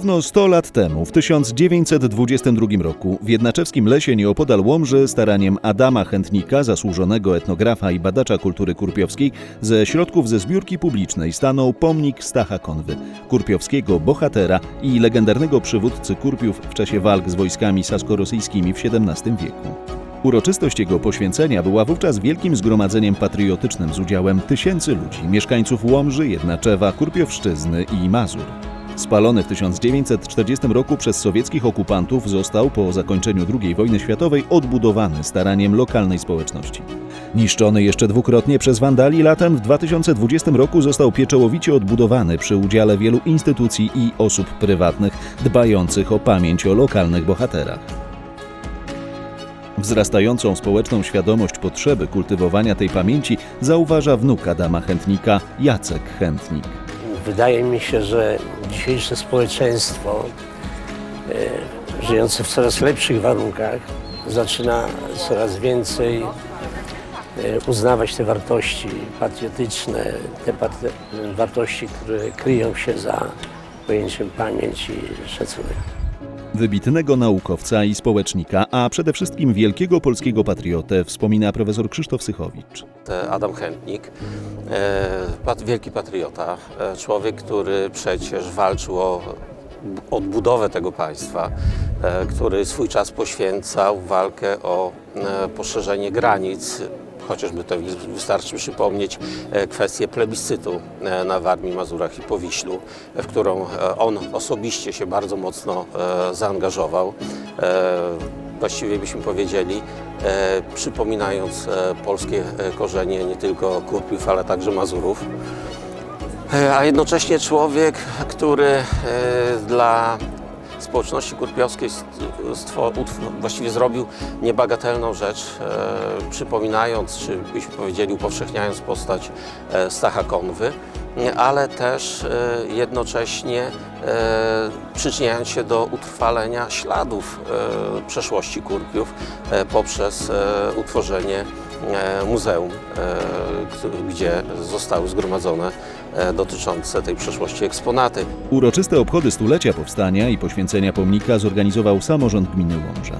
Równo 100 lat temu, w 1922 roku, w Jednaczewskim Lesie nieopodal Łomży staraniem Adama Chętnika, zasłużonego etnografa i badacza kultury kurpiowskiej, ze środków ze zbiórki publicznej stanął pomnik Stacha Konwy, kurpiowskiego bohatera i legendarnego przywódcy Kurpiów w czasie walk z wojskami sasko-rosyjskimi w XVII wieku. Uroczystość jego poświęcenia była wówczas wielkim zgromadzeniem patriotycznym z udziałem tysięcy ludzi, mieszkańców Łomży, Jednaczewa, Kurpiowszczyzny i Mazur. Spalony w 1940 roku przez sowieckich okupantów został po zakończeniu II wojny światowej odbudowany staraniem lokalnej społeczności. Niszczony jeszcze dwukrotnie przez wandali, latem w 2020 roku został pieczołowicie odbudowany przy udziale wielu instytucji i osób prywatnych dbających o pamięć o lokalnych bohaterach. Wzrastającą społeczną świadomość potrzeby kultywowania tej pamięci zauważa wnuk Adama Chętnika, Jacek Chętnik. Wydaje mi się, że dzisiejsze społeczeństwo, e, żyjące w coraz lepszych warunkach, zaczyna coraz więcej e, uznawać te wartości patriotyczne, te wartości, które kryją się za pojęciem pamięć i szacunek. Wybitnego naukowca i społecznika, a przede wszystkim wielkiego polskiego patriotę wspomina profesor Krzysztof Sychowicz. Adam Chętnik, e, wielki patriota, e, człowiek, który przecież walczył o odbudowę tego państwa, e, który swój czas poświęcał walkę o poszerzenie granic. Chociażby to wy- wystarczy przypomnieć e, kwestię plebiscytu e, na Warmii, Mazurach i Powiślu, w którą e, on osobiście się bardzo mocno zaangażował. Właściwie byśmy powiedzieli, e, przypominając e, polskie korzenie nie tylko Kurpiów, ale także Mazurów. E, a jednocześnie człowiek, który e, dla społeczności kurpiowskiej właściwie zrobił niebagatelną rzecz, e, przypominając, czy byśmy powiedzieli upowszechniając postać e, Stacha Konwy, ale też e, jednocześnie e, przyczyniając się do utrwalenia śladów e, przeszłości Kurpiów e, poprzez e, utworzenie e, muzeum, e, gdzie zostały zgromadzone dotyczące tej przeszłości eksponaty. Uroczyste obchody stulecia powstania i poświęcenia pomnika zorganizował samorząd gminy Łomża.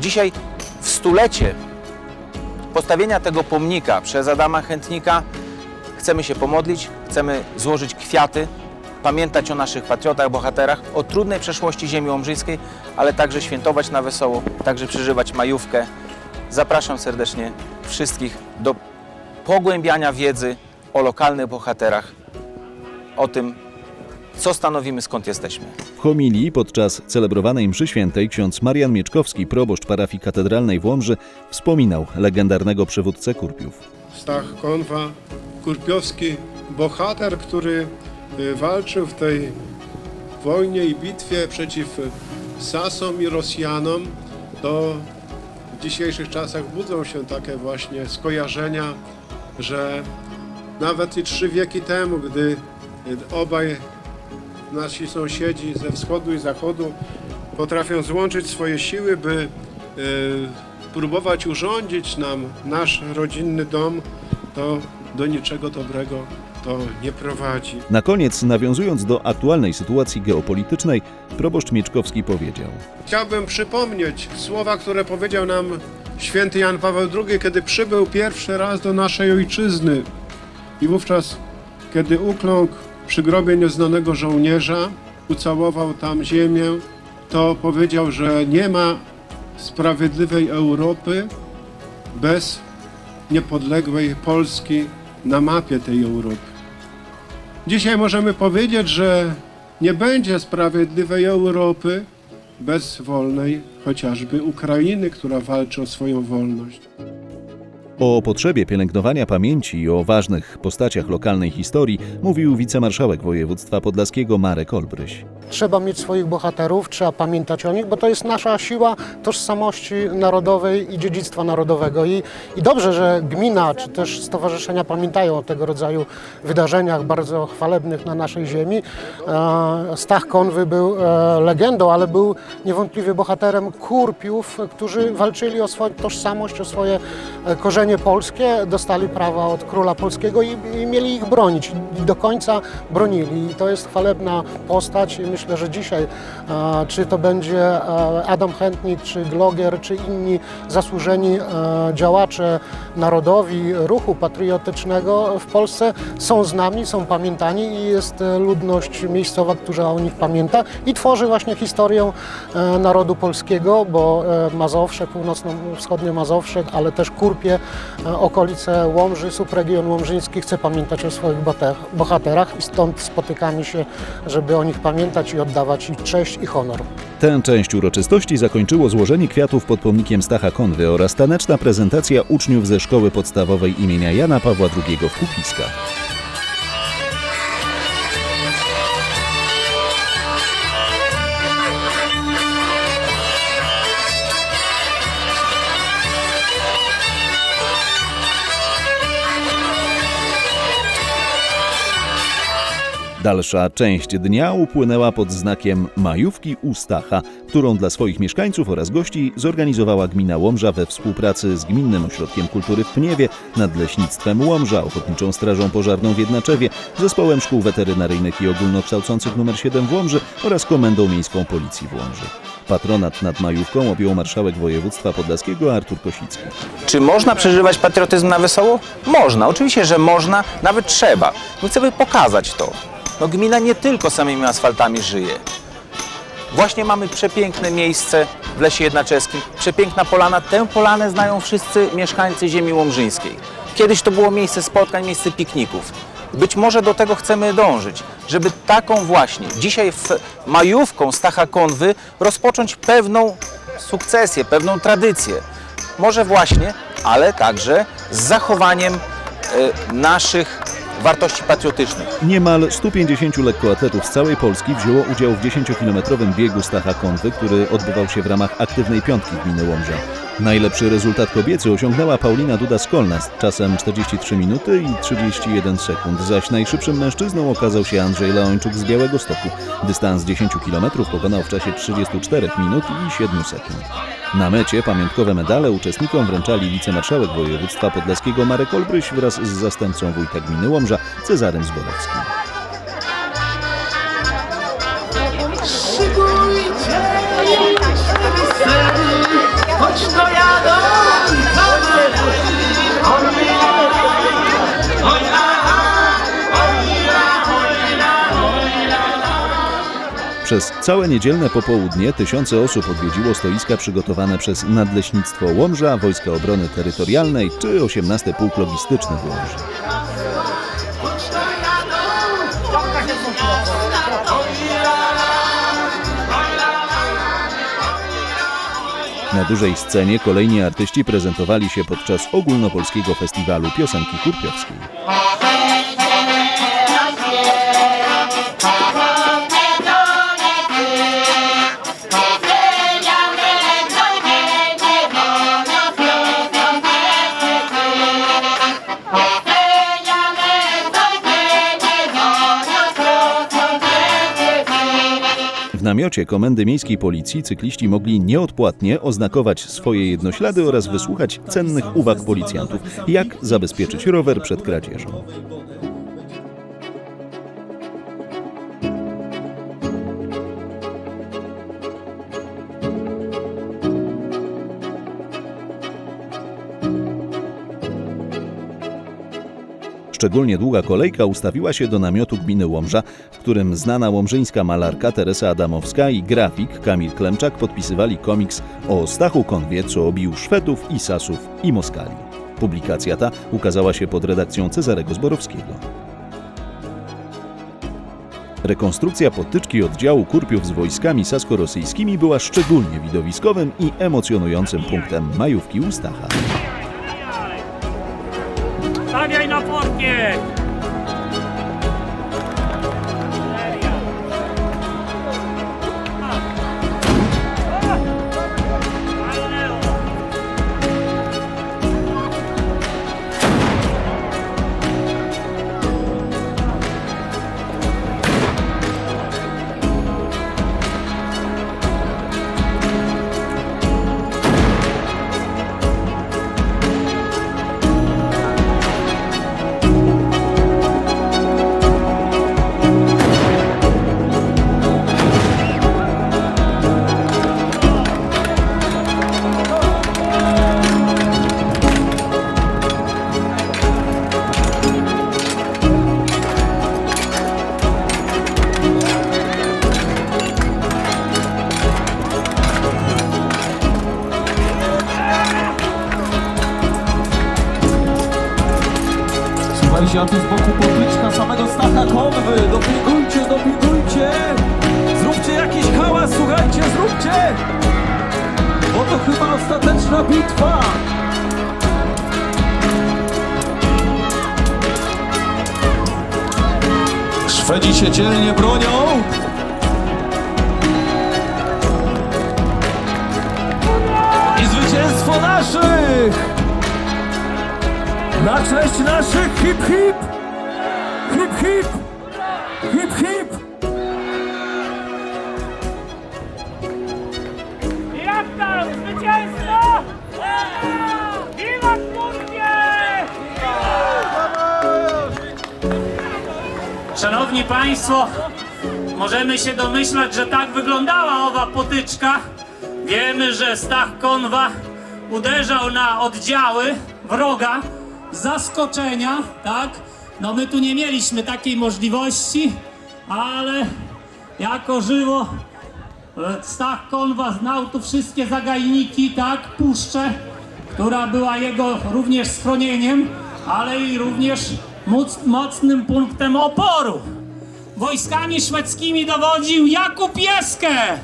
Dzisiaj w stulecie postawienia tego pomnika przez Adama Chętnika chcemy się pomodlić, chcemy złożyć kwiaty, pamiętać o naszych patriotach, bohaterach, o trudnej przeszłości ziemi łomżyńskiej, ale także świętować na wesoło, także przeżywać majówkę. Zapraszam serdecznie wszystkich do pogłębiania wiedzy o lokalnych bohaterach, o tym, co stanowimy, skąd jesteśmy. W homilii podczas celebrowanej mszy świętej ksiądz Marian Mieczkowski, proboszcz parafii katedralnej w Łomży, wspominał legendarnego przywódcę Kurpiów. Stach Konwa, kurpiowski bohater, który y, walczył w tej wojnie i bitwie przeciw Sasom i Rosjanom. To w dzisiejszych czasach budzą się takie właśnie skojarzenia, że nawet i trzy wieki temu, gdy obaj nasi sąsiedzi ze wschodu i zachodu potrafią złączyć swoje siły, by y, próbować urządzić nam nasz rodzinny dom, to do niczego dobrego to nie prowadzi. Na koniec, nawiązując do aktualnej sytuacji geopolitycznej, proboszcz Mieczkowski powiedział: Chciałbym przypomnieć słowa, które powiedział nam święty Jan Paweł II, kiedy przybył pierwszy raz do naszej ojczyzny. I wówczas, kiedy ukląkł przy grobie nieznanego żołnierza, ucałował tam ziemię, to powiedział, że nie ma sprawiedliwej Europy bez niepodległej Polski na mapie tej Europy. Dzisiaj możemy powiedzieć, że nie będzie sprawiedliwej Europy bez wolnej chociażby Ukrainy, która walczy o swoją wolność. O potrzebie pielęgnowania pamięci i o ważnych postaciach lokalnej historii mówił wicemarszałek województwa podlaskiego Marek Olbryś. Trzeba mieć swoich bohaterów, trzeba pamiętać o nich, bo to jest nasza siła tożsamości narodowej i dziedzictwa narodowego. I, I dobrze, że gmina czy też stowarzyszenia pamiętają o tego rodzaju wydarzeniach bardzo chwalebnych na naszej ziemi. E, Stach Konwy był e, legendą, ale był niewątpliwie bohaterem Kurpiów, którzy walczyli o swoją tożsamość, o swoje e, korzenie terenie polskie, dostali prawa od króla polskiego i, i mieli ich bronić. I do końca bronili. I to jest chwalebna postać i myślę, że dzisiaj, e, czy to będzie e, Adam Chętnik, czy Gloger, czy inni zasłużeni e, działacze narodowi ruchu patriotycznego w Polsce są z nami, są pamiętani i jest e, ludność miejscowa, która o nich pamięta i tworzy właśnie historię e, narodu polskiego, bo e, Mazowsze, północno-wschodnie Mazowsze, ale też Kurpie, okolice Łomży, subregion łomżyński chce pamiętać o swoich bohaterach i stąd spotykamy się, żeby o nich pamiętać i oddawać ich cześć i honor. Tę część uroczystości zakończyło złożenie kwiatów pod pomnikiem Stacha Konwy oraz taneczna prezentacja uczniów ze szkoły podstawowej imienia Jana Pawła II w Kupiskach. Dalsza część dnia upłynęła pod znakiem Majówki u Stacha, którą dla swoich mieszkańców oraz gości zorganizowała gmina Łomża we współpracy z Gminnym Ośrodkiem Kultury w Pniewie, Nadleśnictwem Łomża, Ochotniczą Strażą Pożarną w Jednaczewie, Zespołem Szkół Weterynaryjnych i Ogólnokształcących nr 7 w Łomży oraz Komendą Miejską Policji w Łomży. Patronat nad majówką objął marszałek województwa podlaskiego Artur Kosicki. Czy można przeżywać patriotyzm na wesoło? Można, oczywiście, że można, nawet trzeba. My chcemy pokazać to. No, gmina nie tylko samymi asfaltami żyje. Właśnie mamy przepiękne miejsce w Lesie Jednaczeskim, przepiękna polana. Tę polanę znają wszyscy mieszkańcy ziemi łomżyńskiej. Kiedyś to było miejsce spotkań, miejsce pikników. Być może do tego chcemy dążyć, żeby taką właśnie, dzisiaj w majówką Stacha Konwy rozpocząć pewną sukcesję, pewną tradycję. Może właśnie, ale także z zachowaniem e, naszych wartości patriotycznych. Niemal 150 lekkoatletów z całej Polski wzięło udział w 10-kilometrowym biegu Stacha Konwy, który odbywał się w ramach aktywnej piątki gminy Łomża. Najlepszy rezultat kobiecy osiągnęła Paulina Duda-Skolna z czasem 43 minuty i 31 sekund, zaś najszybszym mężczyzną okazał się Andrzej Leończuk z Białego Stoku. Dystans 10 km pokonał w czasie 34 minut i 7 sekund. Na mecie pamiątkowe medale uczestnikom wręczali wicemarszałek województwa podlaskiego Marek Olbryś wraz z zastępcą wójta gminy Łomża Cezarym Zborowskim. Choć Przez całe niedzielne popołudnie tysiące osób odwiedziło stoiska przygotowane przez Nadleśnictwo Łomża, Wojska Obrony Terytorialnej czy 18 Pułk Logistyczny w Łomży. Na dużej scenie kolejni artyści prezentowali się podczas ogólnopolskiego festiwalu piosenki kurpiowskiej. Namiocie Komendy Miejskiej Policji cykliści mogli nieodpłatnie oznakować swoje jednoślady oraz wysłuchać cennych uwag policjantów, jak zabezpieczyć rower przed kradzieżą. Szczególnie długa kolejka ustawiła się do namiotu gminy Łomża, w którym znana łomżyńska malarka Teresa Adamowska i grafik Kamil Klemczak podpisywali komiks o Stachu Konwie, co obił Szwedów i Sasów i Moskali. Publikacja ta ukazała się pod redakcją Cezarego Zborowskiego. Rekonstrukcja potyczki oddziału Kurpiów z wojskami sasko-rosyjskimi była szczególnie widowiskowym i emocjonującym punktem majówki u Stacha. Stawiaj na porkiet! Zróbcie. Bo to chyba ostateczna bitwa. Szwedzi się dzielnie bronią. I zwycięstwo naszych! Na cześć naszych hip! Hip hip! Hip Szanowni Państwo, możemy się domyślać, że tak wyglądała owa potyczka. Wiemy, że Stach Konwa uderzał na oddziały wroga zaskoczenia, tak? No my tu nie mieliśmy takiej możliwości, ale jako żywo e, Stach Konwa znał tu wszystkie zagajniki, tak? Puszczę, która była jego również schronieniem, ale i również moc, mocnym punktem oporu. Wojskami szwedzkimi dowodził Jakub Jeskę.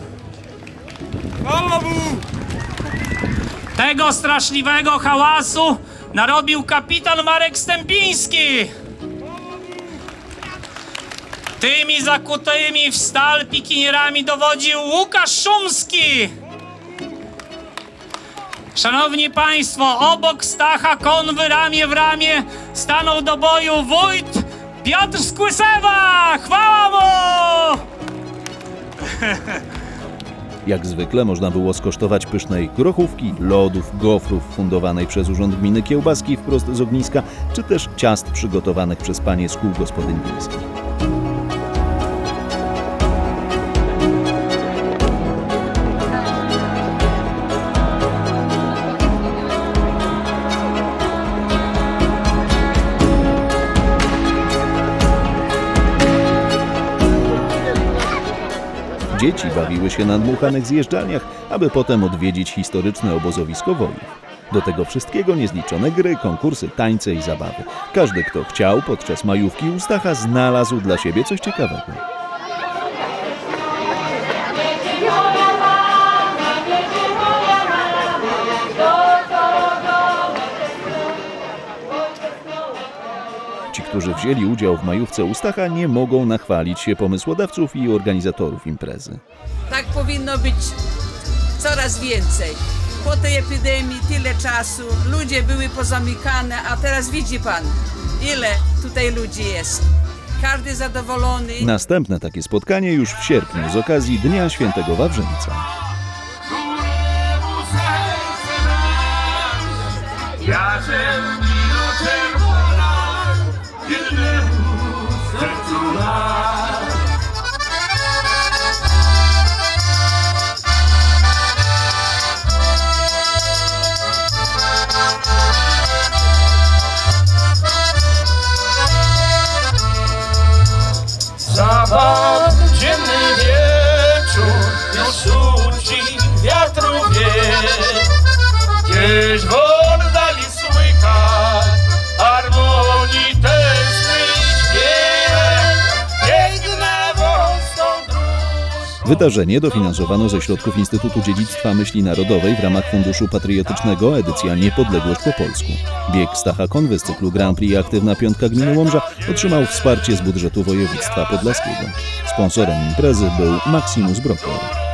Tego straszliwego hałasu narobił kapitan Marek Stępiński. Tymi zakutymi w stal pikinierami dowodził Łukasz Szumski. Szanowni Państwo, obok Stacha Konwy ramię w ramię stanął do boju wójt Piotr Skłysewa! Chwała mu! Jak zwykle można było skosztować pysznej grochówki, lodów, gofrów fundowanej przez Urząd Gminy Kiełbaski wprost z ogniska, czy też ciast przygotowanych przez panie z kół gospodyń wiejskich. Dzieci bawiły się na dmuchanych zjeżdżalniach, aby potem odwiedzić historyczne obozowisko wojów. Do tego wszystkiego niezliczone gry, konkursy, tańce i zabawy. Każdy, kto chciał podczas majówki u Stacha, znalazł dla siebie coś ciekawego. Którzy wzięli udział w majówce u Stacha, nie mogą nachwalić się pomysłodawców i organizatorów imprezy. Tak powinno być coraz więcej. Po tej epidemii tyle czasu, ludzie były pozamykane, a teraz widzi pan, ile tutaj ludzi jest. Każdy zadowolony. Następne takie spotkanie już w sierpniu z okazji Dnia Świętego Wawrzyńca. Zabaw, Wydarzenie dofinansowano ze środków Instytutu Dziedzictwa Myśli Narodowej w ramach Funduszu Patriotycznego edycja Niepodległość po polsku. Bieg Stacha Konwy z cyklu Grand Prix Aktywna Piątka Gminy Łomża otrzymał wsparcie z budżetu województwa podlaskiego. Sponsorem imprezy był Maximus Broker.